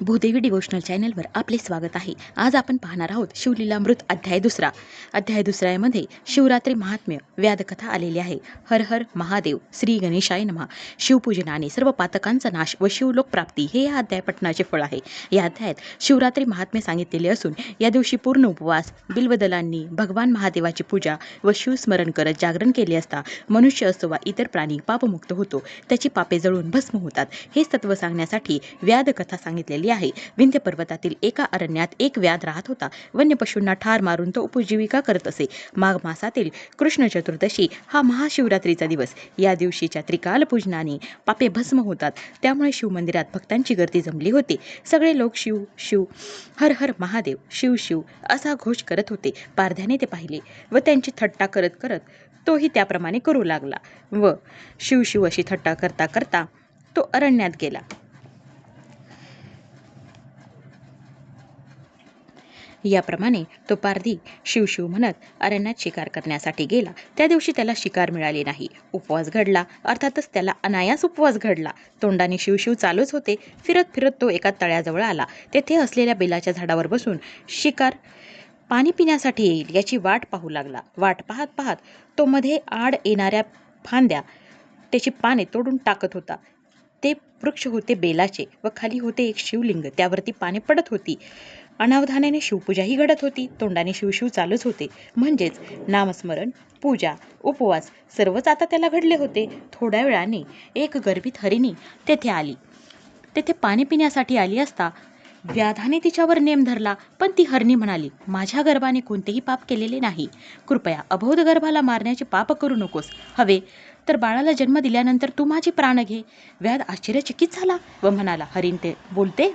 Bhudevi devotional चॅनलवर आपले स्वागत आहे. आज आपण पाहणार आहोत शिवलीलामृत अध्याय दुसरा. अध्याय दुसऱ्यामध्ये शिवरात्री महात्म्य व्याधकथा आलेली आहे. हर हर महादेव श्री गणेशाय नमा. शिवपूजनाने सर्व पातकांचा नाश व शिवलोक प्राप्ती हे या अध्याय पठणाचे फळ आहे. या अध्यायात शिवरात्री महात्म्य सांगितलेले असून या दिवशी पूर्ण उपवास बिल्वदलांनी भगवान महादेवाची पूजा व शिवस्मरण करत जागरण केले असता मनुष्य असो वा इतर प्राणी पापमुक्त होतो. त्याची पापे जळून भस्म होतात. हेच तत्व सांगण्यासाठी व्याधकथा सांगितलेली आहे. विंध्य पर्वतातील एका अरण्यात एक व्याध राहत होता. वन्य पशूंना ठार मारून तो उपजीविका करत असे. माघ मासातील कृष्ण चतुर्दशी हा महाशिवरात्रीचा दिवस. या दिवशीच्या त्रिकाल पूजनाने पापे भस्म होतात. त्यामुळे शिवमंदिरात भक्तांची गर्दी जमली होती. सगळे लोक शिव शिव हर हर महादेव शिव शिव असा घोष करत होते. पारध्याने ते पाहिले व त्यांची थट्टा करत करत तोही त्याप्रमाणे करू लागला व शिव शिव अशी थट्टा करता करता तो अरण्यात गेला. याप्रमाणे तो पारधी शिवशिव म्हणत अरण्यात शिकार करण्यासाठी गेला. त्या दिवशी त्याला शिकार मिळाली नाही. उपवास घडला. अर्थातच त्याला अनायास उपवास घडला. तोंडाने शिवशिव चालूच होते. फिरत फिरत तो एका तळ्याजवळ आला. तेथे असलेल्या बेलाच्या झाडावर बसून शिकार पाणी पिण्यासाठी येईल याची वाट पाहू लागला. वाट पाहत पाहत तो मध्ये आड येणाऱ्या फांद्या त्याची पाने तोडून टाकत होता. ते वृक्ष होते बेलाचे व खाली होते एक शिवलिंग. त्यावरती पाने पडत होती. अनावधानाने शिवपूजाही घडत होती. तोंडाने शिवशिव चालूच होते. म्हणजेच नामस्मरण पूजा उपवास सर्वच आता त्याला घडले होते. थोड्या वेळाने एक गर्भित हरिणी तेथे आली. तेथे पाणी पिण्यासाठी आली असता व्याधाने तिच्यावर नेम धरला. पण ती हरणी म्हणाली माझ्या गर्भाने कोणतेही पाप केलेले नाही. कृपया अबोध गर्भाला मारण्याचे पाप करू नकोस. हवे तर बाळाला जन्म दिल्यानंतर तू माझी प्राण घे. व्याध आश्चर्यचकित झाला व म्हणाला हरिण ते बोलते?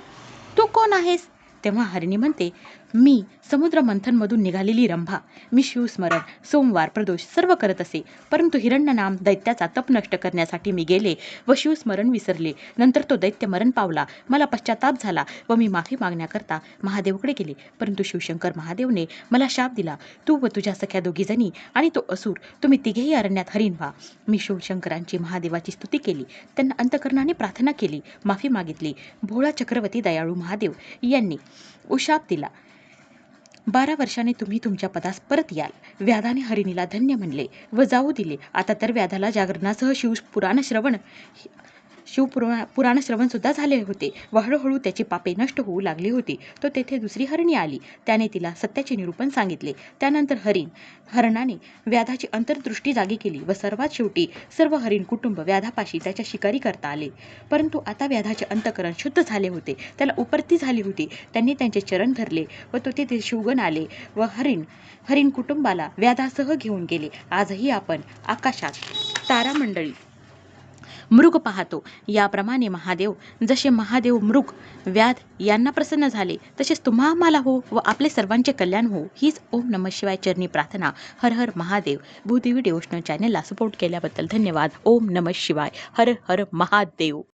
तू कोण आहेस? तेव्हा हरिणी म्हणते मी समुद्र मंथनमधून निघालेली रंभा मी शिवस्मरण सोमवार प्रदोष सर्व करत असे. परंतु हिरण्य नाम दैत्याचा तप नष्ट करण्यासाठी मी गेले व शिवस्मरण विसरले. नंतर तो दैत्य मरण पावला. मला पश्चाताप झाला व मी माफी मागण्याकरता महादेवकडे गेले. परंतु शिवशंकर महादेवने मला शाप दिला. तू व तुझ्या सख्या दोघीजणी आणि तो असूर तुम्ही तिघेही अरण्यात हरिण व्हा. मी शिवशंकरांची महादेवाची स्तुती केली. त्यांना अंतकरणाने प्रार्थना केली. माफी मागितली. भोळा चक्रवर्ती दयाळू महादेव यांनी उशाप दिला. बारा वर्षाने तुम्ही तुमच्या पदास परत याल. व्याधाने हरिणीला धन्य म्हणले व जाऊ दिले. आता तर व्याधाला जागरणासह शिव पुराण श्रवण शिवपुरा पुराण श्रवण सुद्धा झाले होते. व हळूहळू त्याची पापे नष्ट होऊ लागली होती. तो तेथे दुसरी हरणी आली. त्याने तिला सत्याचे निरूपण सांगितले. त्यानंतर हरिण हरणाने व्याधाची अंतर्दृष्टी जागी केली व सर्वात शेवटी सर्व हरिण कुटुंब व्याधापाशी त्याच्या शिकारी करता आले. परंतु आता व्याधाचे अंतकरण शुद्ध झाले होते. त्याला उपरती झाली होती. त्यांनी त्यांचे चरण धरले व तो तेथे शिवगण आले व हरिण हरिण कुटुंबाला व्याधासह घेऊन गेले. आजही आपण आकाशात तारामंडळी मृग पाहतो. याप्रमाणे महादेव जसे महादेव मृग व्याध यांना प्रसन्न झाले तसेच तुम्हा आम्हाला हो व आपले सर्वांचे कल्याण हो. हीच ओम नम शिवाय चरणी प्रार्थना. हर हर महादेव. भूदेवी डिवोशनल चॅनलला सपोर्ट केल्याबद्दल धन्यवाद. ओम नम शिवाय. हर हर महादेव.